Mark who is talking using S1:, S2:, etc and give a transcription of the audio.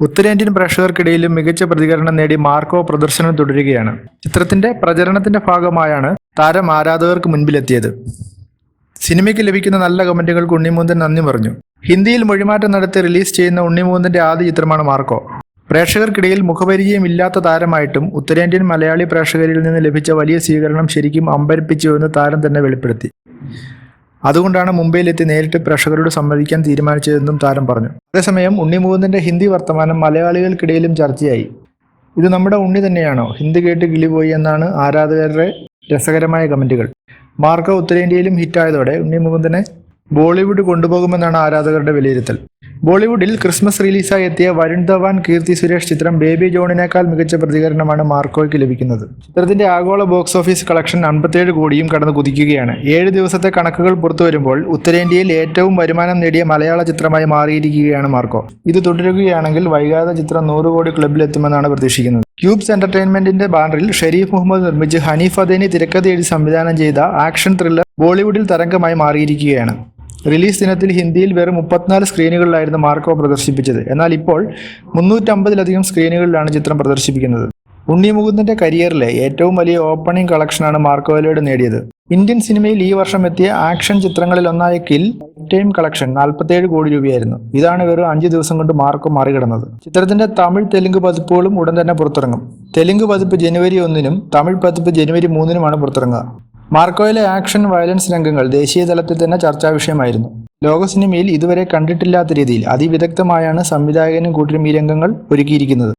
S1: ഉത്തരേന്ത്യൻ പ്രേക്ഷകർക്കിടയിലും മികച്ച പ്രതികരണം നേടി മാർക്കോ പ്രദർശനം തുടരുകയാണ്. ചിത്രത്തിന്റെ പ്രചരണത്തിന്റെ ഭാഗമായാണ് താരം ആരാധകർക്ക് മുൻപിലെത്തിയത്. സിനിമയ്ക്ക് ലഭിക്കുന്ന നല്ല കമന്റുകൾക്ക് ഉണ്ണിമൂന്തൻ നന്ദി പറഞ്ഞു. ഹിന്ദിയിൽ മൊഴിമാറ്റം നടത്തി റിലീസ് ചെയ്യുന്ന ഉണ്ണിമൂന്തന്റെ ആദ്യ ചിത്രമാണ് മാർക്കോ. പ്രേക്ഷകർക്കിടയിൽ മുഖപരിചയം ഇല്ലാത്ത താരമായിട്ടും ഉത്തരേന്ത്യൻ മലയാളി പ്രേക്ഷകരിൽ നിന്ന് ലഭിച്ച വലിയ സ്വീകരണം ശരിക്കും അമ്പരപ്പിച്ചുവെന്ന് താരം തന്നെ വെളിപ്പെടുത്തി. അതുകൊണ്ടാണ് മുംബൈയിലെത്തി നേരിട്ട് പ്രേക്ഷകരോട് സംവദിക്കാൻ തീരുമാനിച്ചതെന്നും താരം പറഞ്ഞു. അതേസമയം ഉണ്ണിമുകുന്ദന്റെ ഹിന്ദി വർത്തമാനം മലയാളികൾക്കിടയിലും ചർച്ചയായി. ഇത് നമ്മുടെ ഉണ്ണി തന്നെയാണോ? ഹിന്ദി കേട്ട് കിളിപോയി എന്നാണ് ആരാധകരുടെ രസകരമായ കമന്റുകൾ. മാർക്ക ഉത്തരേന്ത്യയിലും ഹിറ്റായതോടെ ഉണ്ണി മുകുന്ദനെ ബോളിവുഡ് കൊണ്ടുപോകുമെന്നാണ് ആരാധകരുടെ വിലയിരുത്തൽ. ബോളിവുഡിൽ ക്രിസ്മസ് റിലീസായി എത്തിയ വരുൺ ധവാൻ കീർത്തി സുരേഷ് ചിത്രം ബേബി ജോണിനേക്കാൾ മികച്ച പ്രതികരണമാണ് മാർക്കോയ്ക്ക് ലഭിക്കുന്നത്. ചിത്രത്തിന്റെ ആഗോള ബോക്സ് ഓഫീസ് കളക്ഷൻ അൻപത്തേഴ് കോടിയും കടന്ന് കുതിക്കുകയാണ്. ഏഴ് ദിവസത്തെ കണക്കുകൾ പുറത്തു വരുമ്പോൾ ഉത്തരേന്ത്യയിൽ ഏറ്റവും വരുമാനം നേടിയ മലയാള ചിത്രമായി മാറിയിരിക്കുകയാണ് മാർക്കോ. ഇത് തുടരുകയാണെങ്കിൽ വൈകാതെ ചിത്രം നൂറ് കോടി ക്ലബിലെത്തുമെന്നാണ് പ്രതീക്ഷിക്കുന്നത്. ക്യൂബ്സ് എന്റർടൈൻമെന്റിന്റെ ബാനറിൽ ഷെരീഫ് മുഹമ്മദ് നിർമ്മിച്ച് ഹനീഫ് അദേനി തിരക്കഥ സംവിധാനം ചെയ്ത ആക്ഷൻ ത്രില്ലർ ബോളിവുഡിൽ തരംഗമായി മാറിയിരിക്കുകയാണ്. റിലീസ് ദിനത്തിൽ ഹിന്ദിയിൽ വെറും മുപ്പത്തിനാല് സ്ക്രീനുകളിലായിരുന്നു മാർക്കോ പ്രദർശിപ്പിച്ചത്. എന്നാൽ ഇപ്പോൾ മുന്നൂറ്റമ്പതിലധികം സ്ക്രീനുകളിലാണ് ചിത്രം പ്രദർശിപ്പിക്കുന്നത്. ഉണ്ണി മുകുന്ദന്റെ കരിയറിലെ ഏറ്റവും വലിയ ഓപ്പണിംഗ് കളക്ഷനാണ് മാർക്കോയിലൂടെ നേടിയത്. ഇന്ത്യൻ സിനിമയിൽ ഈ വർഷം എത്തിയ ആക്ഷൻ ചിത്രങ്ങളിൽ ഒന്നായ കിൽ ടൈം കളക്ഷൻ നാൽപ്പത്തേഴ് കോടി രൂപയായിരുന്നു. ഇതാണ് വെറും അഞ്ച് ദിവസം കൊണ്ട് മാർക്കോ മറികടന്നത്. ചിത്രത്തിന്റെ തമിഴ് തെലുങ്ക് പതിപ്പുകളും ഉടൻ തന്നെ പുറത്തിറങ്ങും. തെലുങ്ക് പതിപ്പ് ജനുവരി ഒന്നിനും തമിഴ് പതിപ്പ് ജനുവരി മൂന്നിനുമാണ് പുറത്തിറങ്ങുക. മാർക്കോയിലെ ആക്ഷൻ വയലൻസ് രംഗങ്ങൾ ദേശീയ തലത്തിൽ തന്നെ ചർച്ചാ വിഷയമായിരുന്നു ലോക സിനിമയിൽ ഇതുവരെ കണ്ടിട്ടില്ലാത്ത രീതിയിൽ അതിവിദഗ്ധമായാണ് സംവിധായകനും കൂട്ടരും ഈ രംഗങ്ങൾ ഒരുക്കിയിരിക്കുന്നത്.